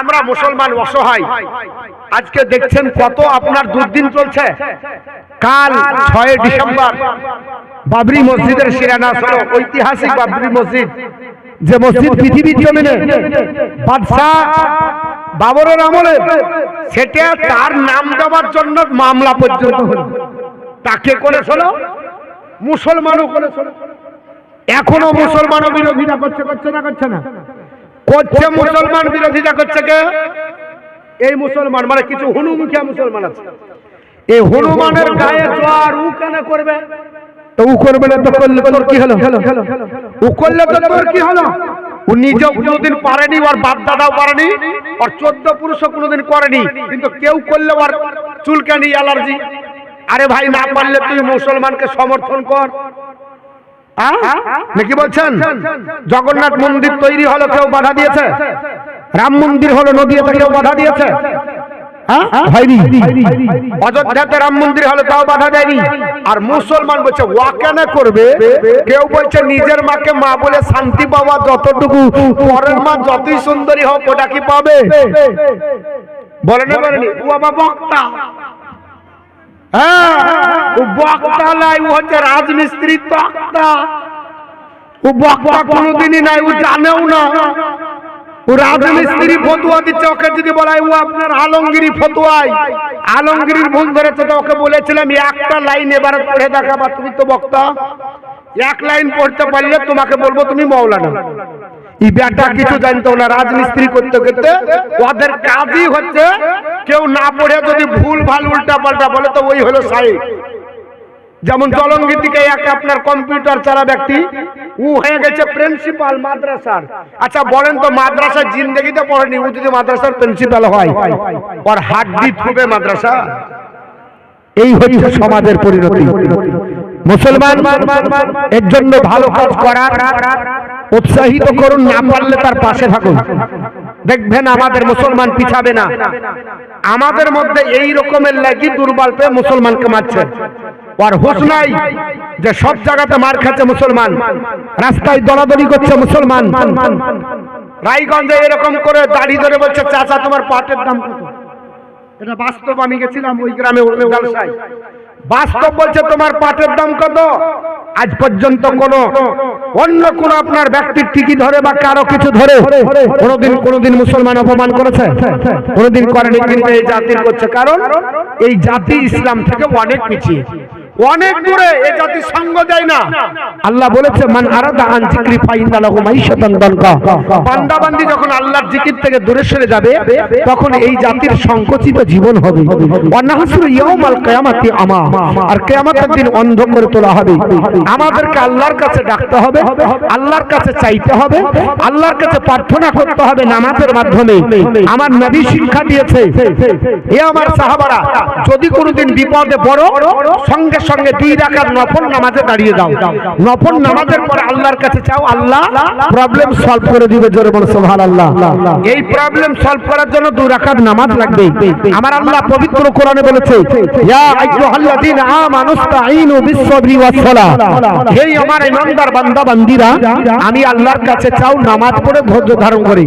আমরা মুসলমান অসহায়। আজকে দেখছেন কত আপনার দুর্দিন চলছে। কাল ছয় ডিসেম্বর বাবরি মসজিদের শিরানাস হলো ঐতিহাসিক বাবরি মসজিদ। যে মসজিদ পৃথিবীর জমিনে বাদশাহ বাবরের আমলে, সেটা তার নাম দেওয়ার জন্য মামলা পর্যন্ত হলো। তাকে করেছিল মুসলমানও করেছিল এখনও মুসলমানও বিরোধিতা করছে করছে না করছে না। করছে মুসলমান বিরোধিতা করছে কে? এই মুসলমান মানে কিছু হনুমুখিয়া মুসলমান আছে। এই হনুমানের গায়ে জ্বর উ কেন করবে? তো উ করবে না তো করলে তোর কি হলো? উ করলে তো তোর কি হলো? ও নিজেও কোনোদিন পারেনি ওর বাপ দাদাও পারেনি ওর চোদ্দ পুরুষও কোনোদিন করেনি কিন্তু কেউ করলে ওর চুলকানি অ্যালার্জি। আরে ভাই না পারলে তুই মুসলমানকে সমর্থন কর? নাকি বলছেন জগন্নাথ মন্দির তৈরি হলো কেউ বাধা দিয়েছে? রাম মন্দির হলো নদীতে কেউ বাধা দিয়েছে? হ্যাঁ? অযোধ্যাতে রাম মন্দির হলো তাও বাধা দেয়নি। আর মুসলমান বলছে ওয়াকানে করবে? কেউ বলছে নিজের মাকে মা বলে শান্তি পাওয়া যতটুকু পরের মা যতই সুন্দরী হোক ওটা কি পাবে? বলে না বলেনি ও বাবা বক্তা। হ্যাঁ ও বক্তা হচ্ছে রাজমিস্ত্রি তক্তা ও বক্তা কোনোদিনই নাই, ও জানেও না। ও রাজমিস্ত্রি ফতুয়া দিচ্ছে, ওকে যদি বলাই ও আপনার আলমগিরি ফতুয়াই। আলমগিরির ভুল ধরেছে তো ওকে বলেছিলাম, একটা লাইন এবারে পড়ে দেখাবা, তুমি তো বক্তা। এক লাইন পড়তে পারলে তোমাকে বলব, তুমি মৌলানা। এই বেটা কিছু জানতো না, রাজমিস্ত্রি করতে করতে ওদের কাজই হচ্ছে কেউ না পড়ে যদি ভুল ভালো উল্টা পাল্টা বলে তো ওই হলো সাহেব। যেমন জলঙ্গি থেকে এক আপনার কম্পিউটার চালা ব্যক্তি, ও হয়ে গেছে প্রিন্সিপাল মাদ্রাসার। আচ্ছা বলেন তো মাদ্রাসার জিন্দগিতে পড়েনি, ও যদি মাদ্রাসার প্রিন্সিপাল হয়, ওর হাড্ডি থুবে মাদ্রাসা? এই হচ্ছে সমাজের পরিণতি। মুসলমান, এর জন্য ভালো কাজ করার উৎসাহিত করুন, না পারলে তার পাশে থাকুন। দেখবেন আমাদের মুসলমান পিছাবে না। আমাদের মধ্যে এই রকমের লাগি দুর্বল পেয়ে মুসলমানকে মারছে। আর হুশ নাই যে সব জায়গাতে মার খাচ্ছে মুসলমান। রাস্তায় দলাদলি করছে মুসলমান। রায়গঞ্জে এরকম করে দাড়ি ধরে বলছে, চাচা, তোমার পাটের দাম কত? এটা বাস্তব আমি গেছিলাম ওই গ্রামে বাস্তব বলছে তোমার পাটের দাম কত? আজ পর্যন্ত কোন অন্য কোন আপনার ব্যক্তির টিকি ধরে বা কারও কিছু ধরে কোনোদিন কোনোদিন মুসলমান অপমান করেছে কোনোদিন করেনি কিন্তু এই জাতির করছে কারণ এই জাতি ইসলাম থেকে অনেক পিছিয়ে। অনেক দূরে এই জাতি সঙ্গ দেয় না। আল্লাহ বলেছে মান আরাদা আন জিকরি ফাইন্না লাহু মাইশাতান দানকা। বান্দা বান্দি যখন আল্লাহর জিকির থেকে দূরে সরে যাবে তখন এই জাতির সংকুচিত জীবন হবে। অনাহসুর ইয়াউমাল কিয়ামাতি আমা। আর কিয়ামতের দিন অন্ধ করে তোলা হবে। আমাদেরকে আল্লাহর কাছে ডাকতে হবে আল্লাহর কাছে চাইতে হবে আল্লাহর কাছে প্রার্থনা করতে হবে নামাজের মাধ্যমে। আমার নবী শিক্ষা দিয়েছে এ আমার সাহাবারা যদি কোনোদিন বিপদে পড়ো সঙ্গে সঙ্গে দুই রাকাত নফল নামাজে দাঁড়িয়ে দাও নফল নামাজের পরে আল্লাহর কাছে চাও, আল্লাহ প্রবলেম সলভ করে দিবে জোরে বলো, সুবহানাল্লাহ। এই প্রবলেম সলভ করার জন্য দুই রাকাত নামাজ লাগবে। আমার আল্লাহ পবিত্র কোরআনে বলেছে আমি আল্লাহর কাছে চাও নামাজ পড়ে ধৈর্য ধারণ করে।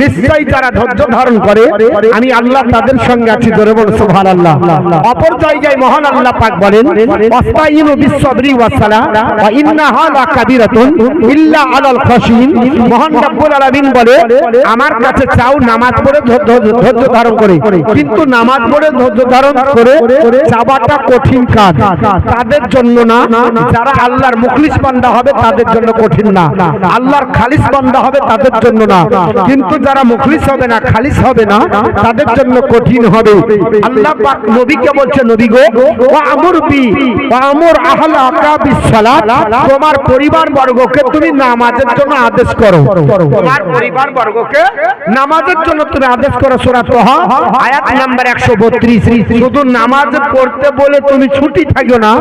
নিশ্চয়ই যারা ধৈর্য ধারণ করে, আমি আল্লাহ তাদের সঙ্গে আছি জোরে বলো, সুবহানাল্লাহ। অপর জায়গায় মহান আল্লাহ পাক বলেন ওয়াস্তাইনু বিস-সাবরি ওয়াস-সালাহ ওয়া ইন্নাহা লাকাবীরাতুন ইল্লা আলাল খাশিন মহান রব্বুল আলামিন বলে, আমার কাছে চাও নামাজ পড়ে ধৈর্য ধারণ করে। কিন্তু নামাজ পড়ে ধৈর্য ধারণ করে চাওয়াটা কঠিন কাজ। তাদের জন্য না, যারা আল্লাহর মুখলিস বান্দা হবে তাদের জন্য কঠিন না। আল্লাহর খালিস বান্দা হবে তাদের জন্য না। কিন্তু যারা মুখলিস হবে না, খালিস হবে না, তাদের জন্য কঠিন হবে। আল্লাহ পাক নবীকে বলছে নবী গো ওয়া আমর বি ওয়া আমর আহলাকা বিস সালাত তোমার পরিবার বর্গকে তুমি নামাজের জন্য আদেশ করো। তোমার পরিবার বর্গকে নামাজের জন্য তুমি আদেশ করো সূরা তোহা আয়াত নাম্বার 132 শুধু নামাজ পড়তে বলে তুমি ছুটি থাকো না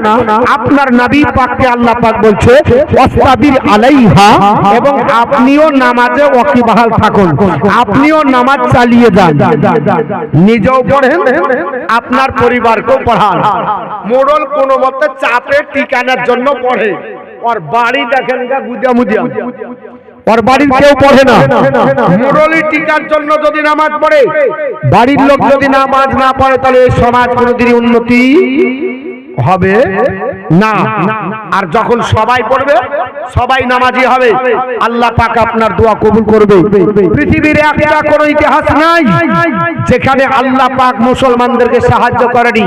আপনার নবী পাককে আল্লাহ পাক বলছে ওয়াস্তাবির আলাইহা এবং আপনিও নামাজে ওয়াকিবহাল থাকুন আপনিও নামাজ চালিয়ে যান। নিজেও পড়েন আপনার পরিবারকেও পড়ান। মোড়ল কোনো মতে চাপে টিকানার জন্য পড়ে। ওর বাড়ি দেখেন গা গুদিয়া মুদিয়া। ওর বাড়ির কেউ পড়ে না। মুরলি টিকার জন্য যদি নামাজ পড়ে, বাড়ির লোক যদি নামাজ না পড়ে, তাহলে সমাজ কোনোদিনই উন্নতি হবে না। আর যখন সবাই পড়বে, সবাই নামাজি হবে। আল্লাহ পাক আপনার দোয়া কবুল করবে। পৃথিবীর একটা কোনো ইতিহাস নাই যেখানে আল্লাহ পাক মুসলমানদেরকে সাহায্য করেনি।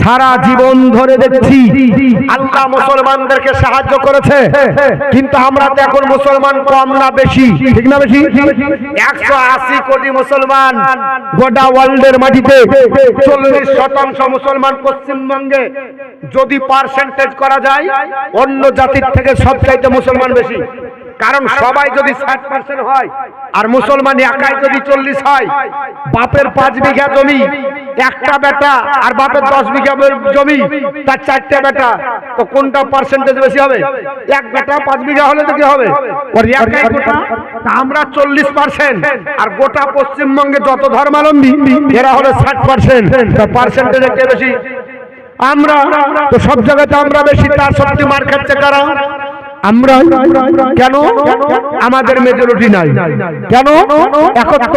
সারা জীবন ধরে দেখছি। আল্লাহ মুসলমানদেরকে সাহায্য করেছে। কিন্তু আমরা তো এখন মুসলমান কম না বেশি। ঠিক না বেশি? একশো আশি কোটি মুসলমান গোটা ওয়ার্ল্ডের মাটিতে। চল্লিশ শতাংশ মুসলমান পশ্চিমবঙ্গে। যদি পার্সেন্টেজ করা যায় অন্য জাতির থেকে সবচাইতে মুসলমান বেশি। কারণ সবাই যদি ষাট পার্সেন্ট হয় আর মুসলমান একাই যদি চল্লিশ হয় বাপের পাঁচ বিঘা জমি একটা বেটা আর বাপের দশ বিঘা জমি তার চারটে বেটা। তো কোনটা পার্সেন্টেজ বেশি হবে? এক বেটা পাঁচ বিঘা হলে তো কি হবে? আমরা চল্লিশ পার্সেন্ট আর গোটা পশ্চিমবঙ্গে যত ধর্মাবলম্বী এরা হলো ষাট পার্সেন্ট পার্সেন্টেজ কে বেশি। আমরা তো সব জায়গাতে আমরা বেশি তার সত্যি মার খাচ্ছে কারা। আমরা কেন আমাদের মেজরিটি নাই? কেন একত্র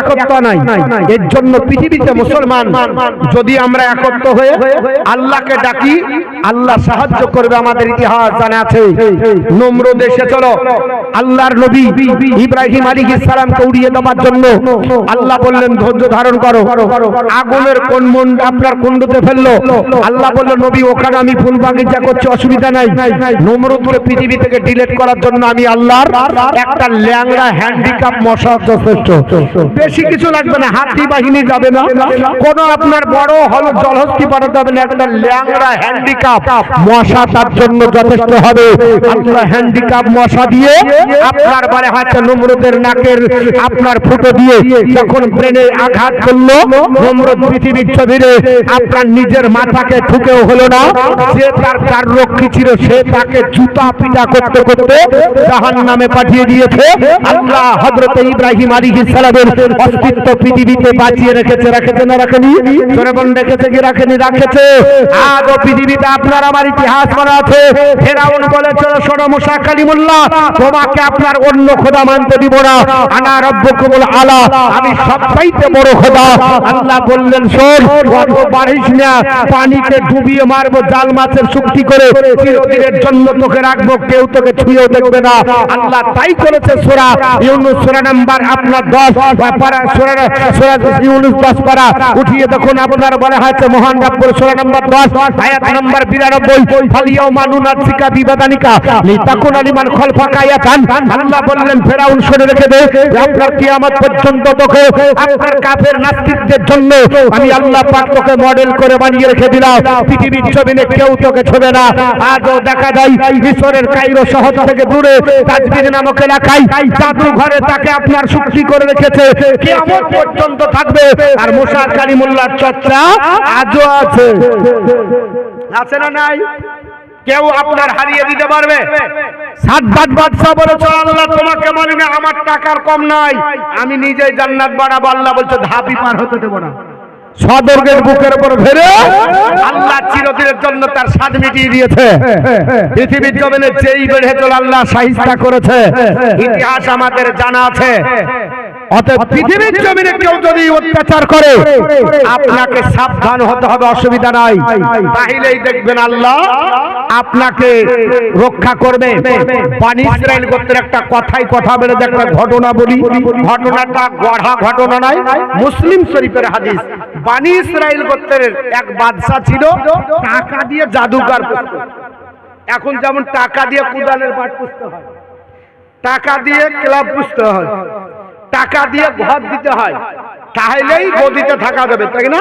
একত্র নাই? এর জন্য পৃথিবীতে মুসলমান যদি আমরা একত্র হয়ে আল্লাহকে ডাকি, আল্লাহ সাহায্য করবে আমাদের ইতিহাস জানা আছে। নম্র দেশে চলো আল্লাহর নবী ইব্রাহিম আলী ইসলামকে উড়িয়ে দেওয়ার জন্য। আল্লাহ বললেন, ধৈর্য ধারণ করো। আগুনের কোন মন আপনার কুণ্ডতে ফেলল? আল্লাহ বললেন, নবী, ওখানে আমি ফুল বাগিচা করছি, অসুবিধা নাই। নমরুদকে পৃথিবী থেকে ডিলিট করার জন্য আমি আল্লাহর একটা ল্যাংড়া হ্যান্ডিক্যাপ মশা যথেষ্ট বেশি কিছু লাগবে না, হাতি বাহিনী যাবে না। কোনো আপনার বড় হল জলহস্তি পাঠাতে হবে না, একটা ল্যাংড়া হ্যান্ডিক্যাপ মশা তার জন্য যথেষ্ট হবে। আল্লাহ হ্যান্ডিক্যাপ মশা দিয়ে আপনার বারে হাতে নমরুদের নাকের আপনার ফুটো দিয়ে যখন ব্রেনে আঘাত করল, নমরুদ পৃথিবীর ছবিরে আপনার নিজের মাথাকে ঠুকেও হলো না। যে তার তার রক্ষী ছিল, সে তাকে জুতা পিটা করতে করতে জাহান নামে পাঠিয়ে দিয়েছে। আল্লাহ হজরত ইব্রাহিম আলী সালামের অস্তিত্ব পৃথিবীতে বাঁচিয়ে রেখেছে রেখেছে না রাখেনি? জনগণ রেখেছে কি রাখেনি? রাখেছে। আজও পৃথিবীতে আপনার আমার ইতিহাস মনে আছে। ফেরাউন বলেছিল, শোনো মুসা কালিমুল্লাহ, তোমাকে আপনার অন্য খোদা মানতে দিব না। আনা রব্বকুমুল আলা, আমি সবচাইতে বড় খোদা। আল্লাহ বললেন, শোন, অত পারিস না, পানিতে ডুবিয়ে মারবো, জাল মাছের চুক্তি করে চিরদিনের জন্য তোকে রাখব। কেউ তোকে ছুঁয়েও দেখবে না। আল্লাহ তাই করেছে সোরা ইউনুস। সোরা নাম্বার আপনার দশ। পারা সোরা সোরা ইউনুস দশ পারা উঠিয়ে দেখুন, আপনার বলা হয়েছে মহান রাব্বুর সোরা নাম্বার দশ, আয়াত নাম্বার বিরানব্বই। ফালিয়াও মানুনা শিকা বিবাদানিকা লিতাকুন আলিমান খলফা কায়াতান। আল্লাহ বললেন, ফেরাউন শুনে রেখে দে আপনার কিয়ামত পর্যন্ত তোকে আপনার কাফের নাস্তিকদের জন্য আমি আল্লাহ পাক তোকে মডেল করে বানিয়ে রেখে দিলাম। পৃথিবীর জমিনে কেউ তোকে ছবে না। আজও দেখা যায় মিশরের কাইরো শহর থেকে দূরে নামক এলাকায় ঘরে তাকে আপনার করে রেখেছে। কিয়ামত পর্যন্ত থাকবে। আর চর্চা আজও আছে। আছে না নাই? কেউ আপনার হারিয়ে দিতে পারবে? আল্লাহ, তোমাকে মানি আমার টাকার কম নাই। আমি নিজেই জান্নাত বাড়াবো আল্লাহ বলছে, ধাপি পার হতে দেবো না। সদর্গের বুকের উপর ফেরে আল্লাহ চিরদিনের জন্য তার স্বাদ মিটিয়ে দিয়েছে। পৃথিবীর জমিনে যেই বেড়ে চল আল্লাহ সাহিস্তা করেছে ইতিহাস আমাদের জানা আছে। অতএব পৃথিবীর জমিনে কেউ যদি অত্যাচার করে আপনাকে সাবধান হতে হবে অসুবিধা নাই। তাহলেই দেখবেন আল্লাহ আপনাকে রক্ষা করবে। পানি ইসরায়েল গোত্রের একটা কথাই কথা যে একটা ঘটনা বলি। ঘটনাটা গড়া ঘটনা নয় মুসলিম শরীফের হাদিস। বানি ইসরায়েল গোত্রের এক বাদশা ছিল টাকা দিয়ে জাদুকার এখন যেমন টাকা দিয়ে কুদালের পাট পুষতে হয় টাকা দিয়ে ক্লাব পুষতে হয়। টাকা দিয়ে ঘর দিতে হয়, তাহলেই গদিতে থাকা যাবে, তাই না?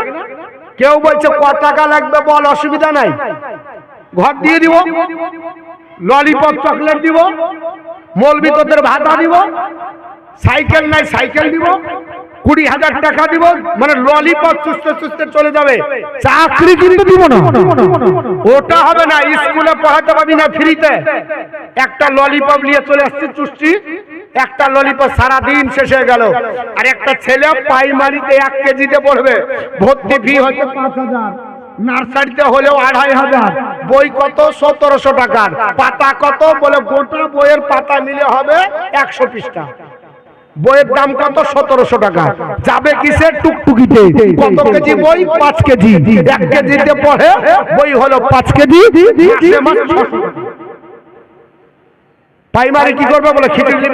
কেউ বলছে, ক টাকা লাগবে বল, অসুবিধা নাই। ঘর দিয়ে দিব ললিপপ চকলেট দিব মলবি তোদের ভাতা দিব, সাইকেল নাই, সাইকেল দিব, কুড়ি হাজার টাকা দিব মানে ললিপপ চুষতে চুষতে চলে যাবে। চাকরি কিন্তু দিব না। ওটা হবে না, স্কুলে পড়াতে পারবি না ফ্রিতে। একটা ললিপপ নিয়ে চলে আসছে, চুষছি। একটা ললিপপ সারা দিন শেষ হয়ে গেল। আর একটা ছেলে প্রাইমারিতে এক কেজিতে পড়বে। ভর্তি ফি হচ্ছে পাঁচ হাজার। নার্সারিতে হলেও আড়াই হাজার। বই কত? সতেরোশো টাকার। পাতা কত? বলে গোটা বইয়ের পাতা মিলে হবে একশো পৃষ্ঠা। বইয়ের দাম কত? সতেরোশো টাকা। যাবে কিসের? টুকটুকিতে। কত কেজি বই? পাঁচ কেজি। এক কেজিতে পড়ে বই হলো পাঁচ কেজি। maximum 600 টাকা। প্রাইমারি কি করবে বলে খিচুড়ি।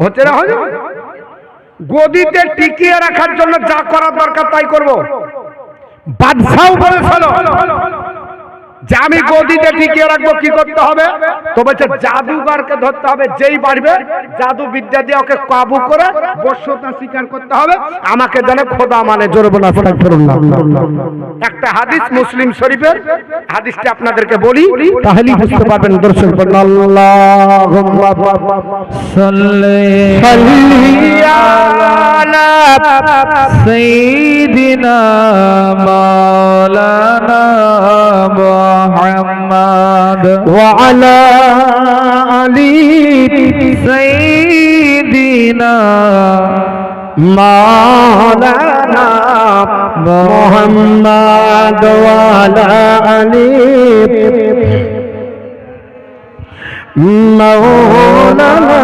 হচ্ছে না হয় গদিতে টিকিয়ে রাখার জন্য যা করার দরকার তাই করব। বাদশাও বলেছিল যে আমি গদিতে টিকিয়ে রাখব কি করতে হবে? তো বলছে ধরতে হবে যেই জাদু বিদ্যা দিয়ে ওকে কাবু করে স্বীকার করতে হবে। আমাকে খোদা মানে একটা হাদিস মুসলিম শরীফের হাদিসটি আপনাদেরকে বলি। তাহলে বুঝতে পারবেন দর্শক আল্লাহ সৈদিনা মাওলানা محمد وعلى آله سيدنا مولانا محمد وعلى آله مولانا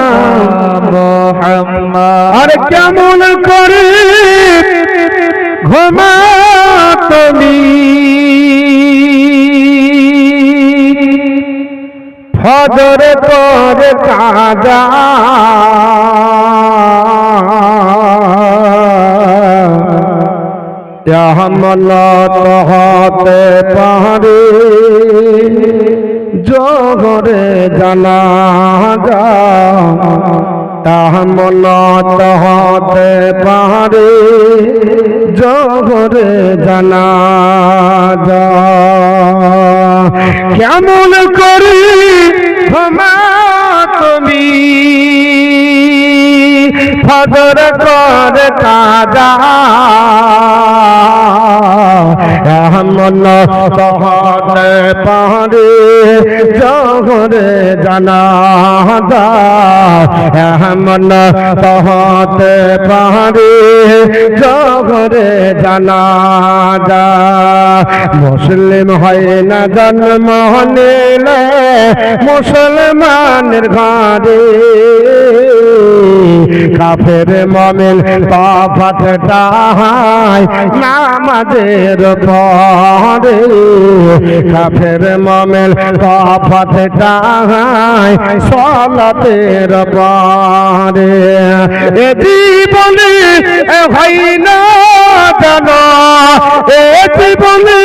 محمد আর কেমন করে ঘুমা তুমি ফজর তোর কাজা মনত হতে পারে, জোহরে জানা যা। মনত হতে পারে, জোহরে জানা যা। কেমন করি ক্ষমা তুমি? ফদর কর কাজা। মন কহতে পারে। জগরে জানা মন কহতে পাহাড়ি জগরে জানা যা মুসলিম হয় না জন্ম নিলে, মুসলমানের ঘরে কাফের মমিন তাহাই নামাজের পরে। কাফের মমিন তাহাই সলাতের পরে। এ জীবনে ভাই না জানো, এ জীবনে